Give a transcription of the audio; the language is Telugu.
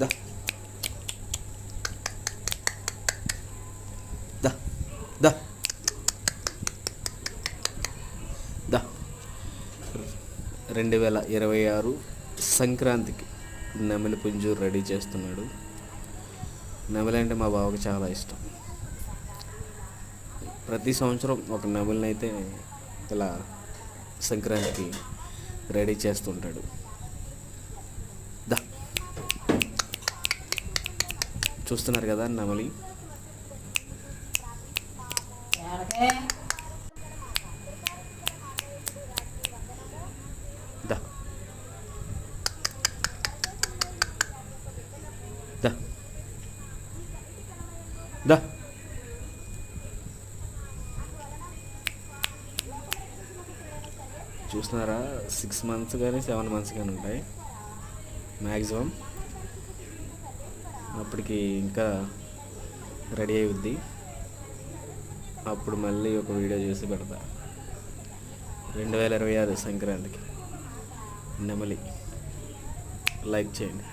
దా దా దా దా రెండు వేల ఇరవై ఆరు సంక్రాంతికి నెమలి పుంజు రెడీ చేస్తున్నాడు. నెమలి అంటే మా బావకి చాలా ఇష్టం. ప్రతి సంవత్సరం ఒక నెమలిని అయితే ఇలా సంక్రాంతికి రెడీ చేస్తుంటాడు. చూస్తున్నారు కదా నమలి. దా. చూస్తున్నారా? సిక్స్ మంత్స్ కానీ సెవెన్ మంత్స్ కానీ ఉంటాయి. మ్యాక్సిమం అప్పటికి ఇంకా రెడీ అవుద్ది అప్పుడు మళ్ళీ ఒక వీడియో చేసి పెడతా. రెండు వేల ఇరవై ఆరు సంక్రాంతికి నెమలి. లైక్ చేయండి.